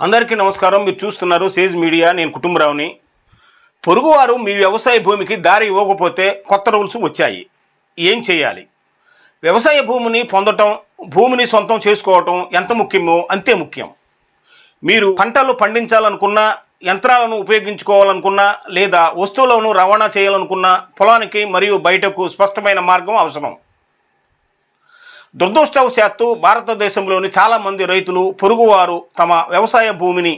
అందరికీ నమస్కారం. మీరు చూస్తున్నారు సేజ్ మీడియా. నేను కుటుంబరావుని. పొరుగువారు మీ వ్యవసాయ భూమికి దారి ఇవ్వకపోతే కొత్త రూల్స్ వచ్చాయి. ఏం చేయాలి? వ్యవసాయ భూమిని పొందటం భూమిని సొంతం చేసుకోవటం ఎంత ముఖ్యమో అంతే ముఖ్యం. మీరు పంటలు పండించాలనుకున్నా యంత్రాలను ఉపయోగించుకోవాలనుకున్నా లేదా వస్తువులను రవాణా చేయాలనుకున్నా పొలానికి మరియు బయటకు స్పష్టమైన మార్గం అవసరం. దురదృష్టవశాత్తు భారతదేశంలోని చాలామంది రైతులు పొరుగువారు తమ వ్యవసాయ భూమిని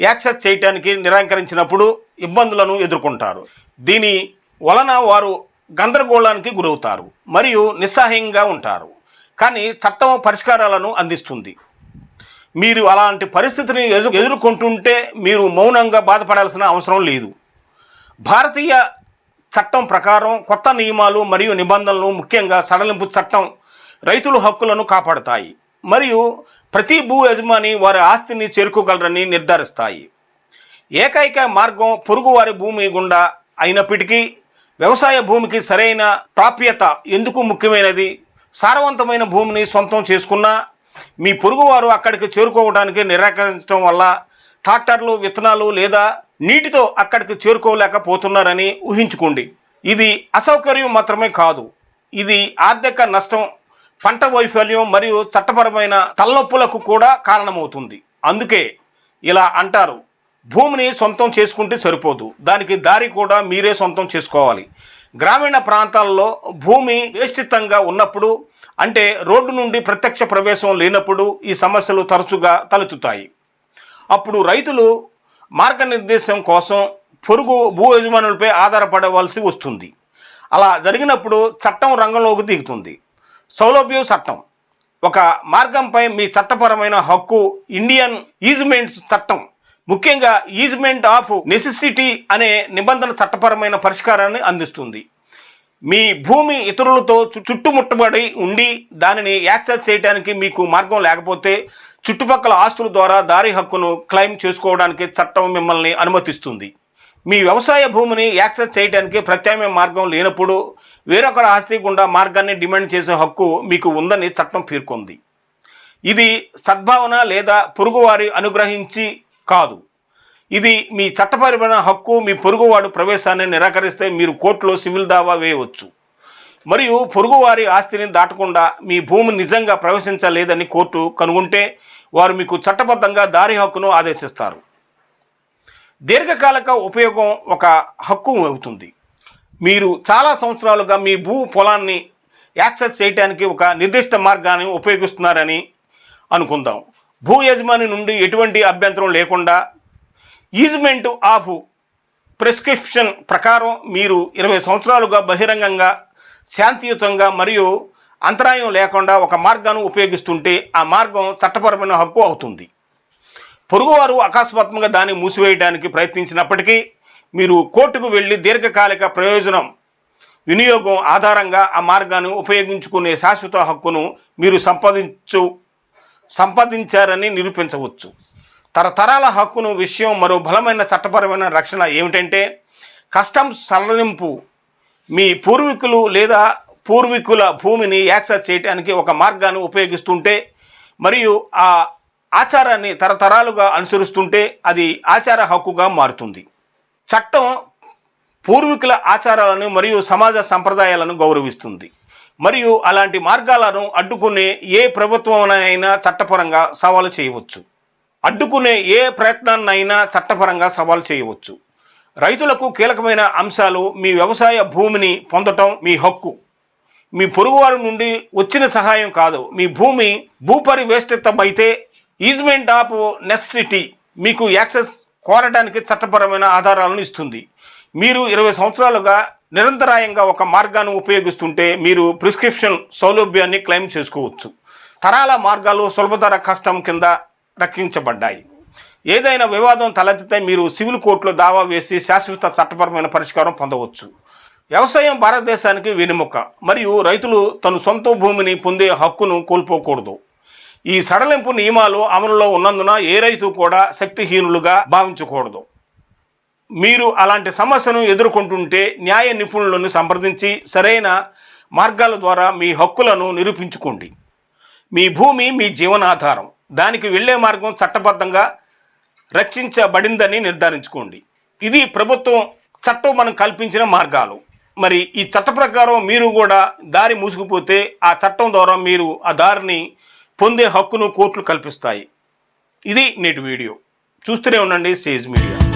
యాక్సెస్ చేయటానికి నిరాకరించినప్పుడు ఇబ్బందులను ఎదుర్కొంటారు. దీని వలన వారు గందరగోళానికి గురవుతారు మరియు నిస్సహాయంగా ఉంటారు. కానీ చట్టం పరిష్కారాలను అందిస్తుంది. మీరు అలాంటి పరిస్థితిని ఎదు ఎదుర్కొంటుంటే మీరు మౌనంగా బాధపడాల్సిన అవసరం లేదు. భారతీయ చట్టం ప్రకారం కొత్త నియమాలు మరియు నిబంధనలు ముఖ్యంగా సడలింపు చట్టం రైతుల హక్కులను కాపాడతాయి మరియు ప్రతి భూ యజమాని వారి ఆస్తిని చేరుకోగలరని నిర్ధారిస్తాయి. ఏకైక మార్గం పొరుగువారి భూమి గుండా అయినప్పటికీ వ్యవసాయ భూమికి సరైన ప్రాప్యత ఎందుకు ముఖ్యమైనది? సారవంతమైన భూమిని సొంతం చేసుకున్నా మీ పొరుగువారు అక్కడికి చేరుకోవడానికి నిరాకరించడం వల్ల ట్రాక్టర్లు విత్తనాలు లేదా నీటితో అక్కడికి చేరుకోలేకపోతున్నారని ఊహించుకోండి. ఇది అసౌకర్యం మాత్రమే కాదు. ఇది ఆర్థిక నష్టం పంట వైఫల్యం మరియు చట్టపరమైన తలనొప్పులకు కూడా కారణమవుతుంది. అందుకే ఇలా అంటారు భూమిని సొంతం చేసుకుంటే సరిపోదు. దానికి దారి కూడా మీరే సొంతం చేసుకోవాలి. గ్రామీణ ప్రాంతాల్లో భూమి వేష్టితంగా ఉన్నప్పుడు అంటే రోడ్డు నుండి ప్రత్యక్ష ప్రవేశం లేనప్పుడు ఈ సమస్యలు తరచుగా తలెత్తుతాయి. అప్పుడు రైతులు మార్గనిర్దేశం కోసం పొరుగు భూ యజమానులపై ఆధారపడవలసి వస్తుంది. అలా జరిగినప్పుడు చట్టం రంగంలోకి దిగుతుంది. సౌలభ్యం చట్టం. ఒక మార్గంపై మీ చట్టపరమైన హక్కు ఇండియన్ ఈజ్మెంట్స్ చట్టం. ముఖ్యంగా ఈజ్మెంట్ ఆఫ్ నెసెసిటీ అనే నిబంధన చట్టపరమైన పరిష్కారాన్ని అందిస్తుంది. మీ భూమి ఇతరులతో చు- చుట్టుముట్టబడి ఉండి దానిని యాక్సెస్ చేయడానికి మీకు మార్గం లేకపోతే చుట్టుపక్కల ఆస్తుల ద్వారా దారి హక్కును క్లెయిమ్ చేసుకోవడానికి చట్టం మిమ్మల్ని అనుమతిస్తుంది. మీ వ్యవసాయ భూమిని యాక్సెస్ చేయడానికి ప్రత్యామ్నాయ మార్గం లేనప్పుడు వేరొకరి ఆస్తి గుండా మార్గాన్ని డిమాండ్ చేసే హక్కు మీకు ఉందని చట్టం పేర్కొంది. ఇది సద్భావన లేదా పొరుగువారి అనుగ్రహించి కాదు. ఇది మీ చట్టపరమైన హక్కు మీ పొరుగువాడు ప్రవేశాన్ని నిరాకరిస్తే మీరు కోర్టులో సివిల్ దావా వేయవచ్చు. మరియు పొరుగువారి ఆస్తిని దాటకుండా మీ భూమి నిజంగా ప్రవేశించలేదని కోర్టు కనుగొంటే వారు మీకు చట్టబద్ధంగా దారి హక్కును ఆదేశిస్తారు. దీర్ఘకాలిక ఉపయోగం ఒక హక్కు అవుతుంది. మీరు చాలా సంవత్సరాలుగా మీ భూ పొలాన్ని యాక్సెస్ చేయడానికి ఒక నిర్దిష్ట మార్గాన్ని ఉపయోగిస్తున్నారని అనుకుందాం. భూ యజమాని నుండి ఎటువంటి అభ్యంతరం లేకుండా ఈజ్మెంట్ ఆఫ్ ప్రిస్క్రిప్షన్ ప్రకారం మీరు ఇరవై సంవత్సరాలుగా బహిరంగంగా శాంతియుతంగా మరియు అంతరాయం లేకుండా ఒక మార్గాన్ని ఉపయోగిస్తుంటే ఆ మార్గం చట్టపరమైన హక్కు అవుతుంది. పొరుగువారు అకస్మాత్తుగా దాన్ని మూసివేయడానికి ప్రయత్నించినప్పటికీ మీరు కోర్టుకు వెళ్ళి దీర్ఘకాలిక ప్రయోజనం వినియోగం ఆధారంగా ఆ మార్గాన్ని ఉపయోగించుకునే శాశ్వత హక్కును మీరు సంపాదించు సంపాదించారని నిరూపించవచ్చు. తరతరాల హక్కును విషయం మరో బలమైన చట్టపరమైన రక్షణ ఏమిటంటే కస్టమ్స్ సడలింపు మీ పూర్వీకులు లేదా పూర్వీకుల భూమిని యాక్సెస్ చేయడానికి ఒక మార్గాన్ని ఉపయోగిస్తుంటే మరియు ఆ ఆచారాన్ని తరతరాలుగా అనుసరిస్తుంటే అది ఆచార హక్కుగా మారుతుంది. చట్టం పూర్వీకుల ఆచారాలను మరియు సమాజ సంప్రదాయాలను గౌరవిస్తుంది. మరియు అలాంటి మార్గాలను అడ్డుకునే ఏ ప్రభుత్వంనైనా చట్టపరంగా సవాలు చేయవచ్చు. అడ్డుకునే ఏ ప్రయత్నాన్నైనా చట్టపరంగా సవాలు చేయవచ్చు. రైతులకు కీలకమైన అంశాలు మీ వ్యవసాయ భూమిని పొందటం మీ హక్కు. మీ పొరుగువారి నుండి వచ్చిన సహాయం కాదు. మీ భూమి భూపరివేష్టితమైతే ఈజ్మెంట్ ఆఫ్ నెసెసిటీ మీకు యాక్సెస్ కోరడానికి చట్టపరమైన ఆధారాలను ఇస్తుంది. మీరు ఇరవై సంవత్సరాలుగా నిరంతరాయంగా ఒక మార్గాన్ని ఉపయోగిస్తుంటే మీరు ప్రిస్క్రిప్షన్ సౌలభ్యాన్ని క్లెయిమ్ చేసుకోవచ్చు. తరాల మార్గాలు సులభతర కష్టం కింద రక్షించబడ్డాయి. ఏదైనా వివాదం తలెత్తితే మీరు సివిల్ కోర్టులో దావా వేసి శాశ్వత చట్టపరమైన పరిష్కారం పొందవచ్చు. వ్యవసాయం భారతదేశానికి వెనుముక మరియు రైతులు తన సొంత భూమిని పొందే హక్కును కోల్పోకూడదు. ఈ సడలింపు నియమాలు అమలులో ఉన్నందున ఏ రైతు కూడా శక్తిహీనులుగా భావించకూడదు. మీరు అలాంటి సమస్యను ఎదుర్కొంటుంటే న్యాయ నిపుణులను సంప్రదించి సరైన మార్గాల ద్వారా మీ హక్కులను నిరూపించుకోండి. మీ భూమి మీ జీవనాధారం. దానికి వెళ్ళే మార్గం చట్టబద్ధంగా రక్షించబడిందని నిర్ధారించుకోండి. ఇది ప్రభుత్వం చట్టం మనం కల్పించిన మార్గాలు. మరి ఈ చట్ట ప్రకారం మీరు కూడా దారి మూసుకుపోతే ఆ చట్టం ద్వారా మీరు ఆ దారిని పొందే హక్కును కోర్టులు కల్పిస్తాయి. ఇది నేటి వీడియో. చూస్తూనే ఉండండి సేజ్ మీడియా